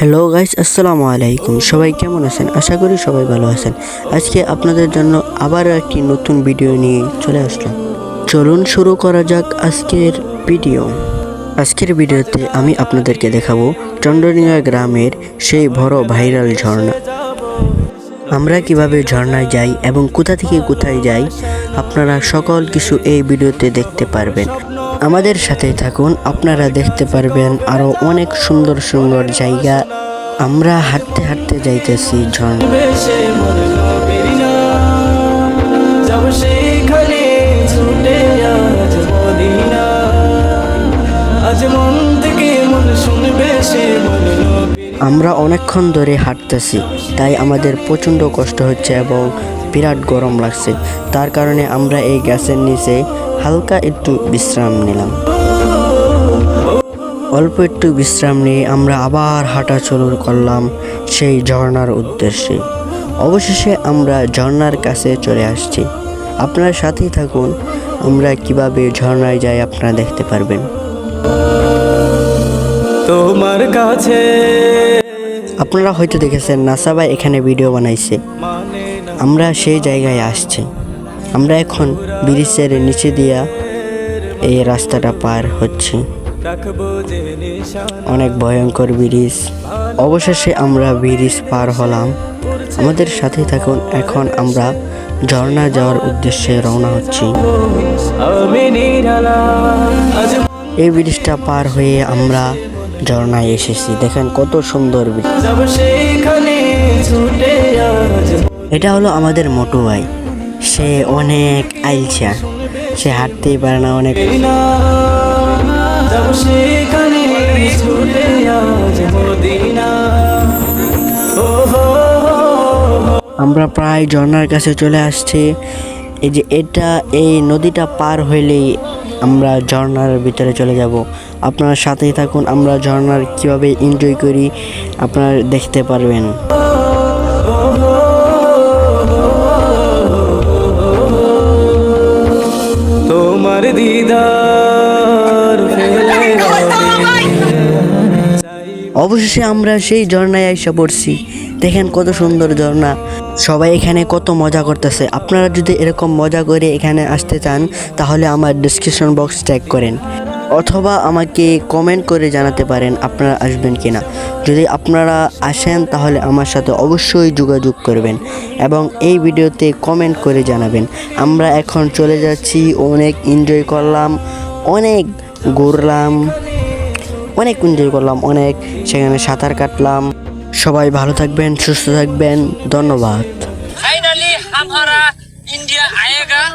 Hello guys আসসালামু আলাইকুম সবাই কেমন আছেন? আশা করি সবাই ভালো আছেন। আজকে আপনাদের জন্য আবার একটি নতুন ভিডিও নিয়ে চলে আসলাম। চলুন শুরু করা যাক আজকের ভিডিও আজকের ভিডিওতে আমি আপনাদেরকে দেখাবো চন্দ্রনিয়া গ্রামের সেই বড় ভাইরাল ঝর্ণা। আমরা কীভাবে ঝর্ণায় যাই এবং কোথা থেকে কোথায় যাই, আপনারা সকল কিছু এই ভিডিওতে দেখতে পারবেন। আমাদের সাথে থাকুন, আপনারা দেখতে পারবেন আরও অনেক সুন্দর সুন্দর জায়গা। আমরা হাঁটতে হাঁটতে যাইতেছি ঝর্ণা আমরা অনেকক্ষণ ধরে হাঁটতেছি, তাই আমাদের প্রচণ্ড কষ্ট হচ্ছে এবং বিরাট গরম লাগছে। তার কারণে আমরা এই গ্যাসের নিচে হালকা একটু বিশ্রাম নিলাম। অল্প একটু বিশ্রাম নিয়ে আমরা আবার হাঁটা চলুর করলাম সেই ঝর্ণার উদ্দেশ্যে। অবশেষে আমরা ঝর্ণার কাছে চলে আসছি। আপনার সাথেই থাকুন, আমরা কীভাবে ঝর্ণায় যাই আপনারা দেখতে পারবেন। তোমার কাছে। আপনারা হয়তো দেখেছেন নাসাবাই এখানে ভিডিও বানাইছে। আমরা সেই জায়গায় আসছি। আমরা এখন ব্রিজের নিচে দিয়া এই রাস্তাটা পার হচ্ছি। অনেক ভয়ঙ্কর ব্রিজ। অবশেষে আমরা ব্রিজ পার হলাম। আমাদের সাথে থাকুন এখন আমরা ঝর্ণা যাওয়ার উদ্দেশ্যে রওনা হচ্ছি। এই ব্রিজটা পার হয়ে আমরা ঝর্ণায় এসেছি। দেখেন কত সুন্দর এটা হলো আমাদের মোটু ভাই সে অনেক আইলছা। সে হাঁটতেই পারে না, অনেক আমরা প্রায় ঝর্নার কাছে চলে আসছি। এই যে এটা, এই নদীটা পার হইলেই আমরা ঝর্ণার ভিতরে চলে যাব। আপনারা সাথেই থাকুন আমরা ঝর্ণার কীভাবে এনজয় করি আপনারা দেখতে পারবেন। তোমার দিদার অবশেষে আমরা সেই ঝর্ণায় এসে পড়ছি। দেখেন কত সুন্দর ঝর্ণা। সবাই এখানে কত মজা করতেছে। আপনারা যদি এরকম মজা করে এখানে আসতে চান তাহলে আমার ডিসক্রিপশন বক্স ট্যাগ করেন। অথবা আমাকে কমেন্ট করে জানাতে পারেন আপনারা আসবেন কিনা। যদি আপনারা আসেন, তাহলে আমার সাথে অবশ্যই যোগাযোগ করবেন এবং এই ভিডিওতে কমেন্ট করে জানাবেন। আমরা এখন চলে যাচ্ছি, অনেক এনজয় করলাম, অনেক ঘুরলাম, অনেক এনজয় করলাম, অনেক সেখানে সাঁতার কাটলাম। সবাই ভালো থাকবেন, সুস্থ থাকবেন, ধন্যবাদ। ইন্ডিয়া আয়েগা।